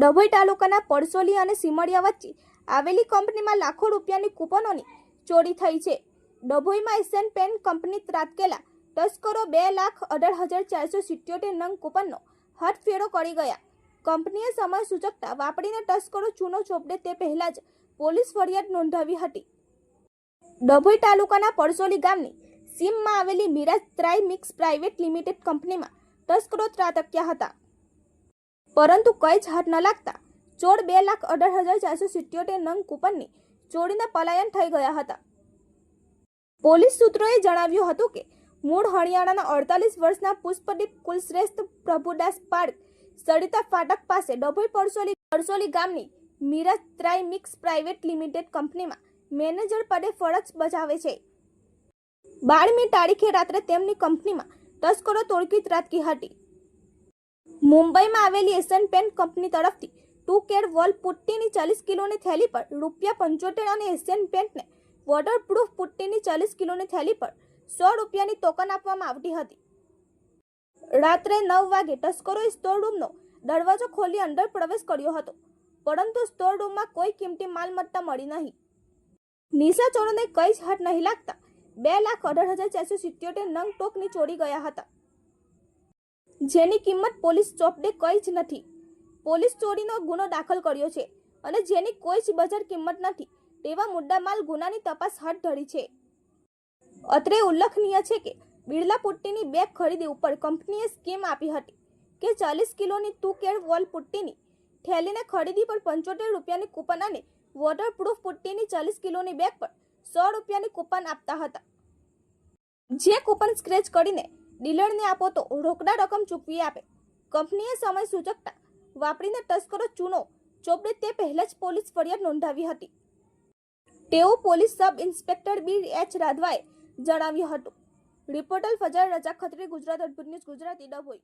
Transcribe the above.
ડભોઈ તાલુકાના પડસોલી અને સિમડિયા વચ્ચે આવેલી કંપનીમાં લાખો રૂપિયાની કૂપનોની ચોરી થઈ છે. ડભોઈમાં એશિયન પેન કંપની ત્રાટકેલા તસ્કરો બે લાખ અઢાર હજાર ચારસો સિત્યોતેર નંગ કૂપનનો હથફેરો કરી ગયા. કંપનીએ સમય સૂચકતા વાપરીને તસ્કરો ચૂનો ચોપડે તે પહેલા જ પોલીસ ફરિયાદ નોંધાવી હતી. ડભોઈ તાલુકાના પડસોલી ગામની સીમમાં આવેલી Miraj tri mix private limited કંપનીમાં તસ્કરો ત્રાટક્યા હતા. પરંતુ કઈ જ હાથ ન લાગતા ચોર બે લાખ અઢાર હજાર ચારસો સિત્યોતેર નંગ કૂપનની ચોરીને પલાયન થઈ ગયા હતા. પોલીસ સૂત્રોએ જણાવ્યું હતું કે, મૂળ હરિયાણાના અડતાલીસ વર્ષના પુષ્પદીપ કુલશ્રેષ્ઠ પ્રભુદાસ પાર્ક સરિતા ફાટક પાસે ડભોઈ પરસોલી પરસોલી ગામની Mira tri mix private limited કંપનીમાં મેનેજર પદે ફરજ બજાવે છે. બારમી તારીખે રાત્રે તેમની કંપનીમાં તસ્કરો તોડકી ત્રાટકી હતી. મુંબઈમાં આવેલી એશિયન પેન્ટ કંપની તરફથી ટુ કેર વોલ પુટ્ટીની ચાલીસ કિલોની થેલી પર રૂપિયા પંચોતેર અને એશિયન પેન્ટને વોટરપ્રૂફ પુટ્ટીની ચાલીસ કિલોની થેલી પર સો રૂપિયાની ટોકન આપવામાં આવતી હતી. રાત્રે નવ વાગે તસ્કરોએ સ્ટોર રૂમનો દરવાજો ખોલી અંદર પ્રવેશ કર્યો હતો, પરંતુ સ્ટોર રૂમમાં કોઈ કિંમતી માલમત્તા મળી નહીં. નિશાચરોને કઈ જ હાથ નહીં લાગતા બે લાખ અઢાર હજાર ચારસો સિત્યોતેર નંગ ટોકની ચોરી ગયા હતા. જેની કિંમત પોલીસ ચોપડે કઈ જ નથી. પોલીસ ચોરીનો ગુનો દાખલ કર્યો છે અને જેની કોઈ જ બજાર કિંમત નથી તેવા મુદ્દામાલ ગુનાની તપાસ હાથ ધરી છે. અત્રે ઉલ્લેખનીય છે કે બિરલા પુટ્ટીની બેગ ખરીદી ઉપર કંપનીએ સ્કીમ આપી હતી કે ચાલીસ કિલોની ટુ કેર વોલ પુટ્ટીની થેલીને ખરીદી પર પંચોતેર રૂપિયાની કૂપન અને વોટરપ્રૂફ પુટ્ટીની ચાલીસ કિલોની બેગ પર સો રૂપિયાની કૂપન આપતા હતા. જે કૂપન સ્ક્રેચ કરીને ડીલરને આપો તો રોકડા રકમ ચૂકવી આપે. કંપનીએ સમય સૂચકતા વાપરીને તસ્કરો ચૂનો. ચોપડે તે પહેલા જ પોલીસ ફરિયાદ નોંધાવી હતી. તેવું police sub inspector B H રાધવાએ જણાવ્યું હતું. રિપોર્ટર ફજર રજા, ખત્રી, ગુજરાત, અદભુત ન્યૂઝ, ગુજરાતી ડભોઈ.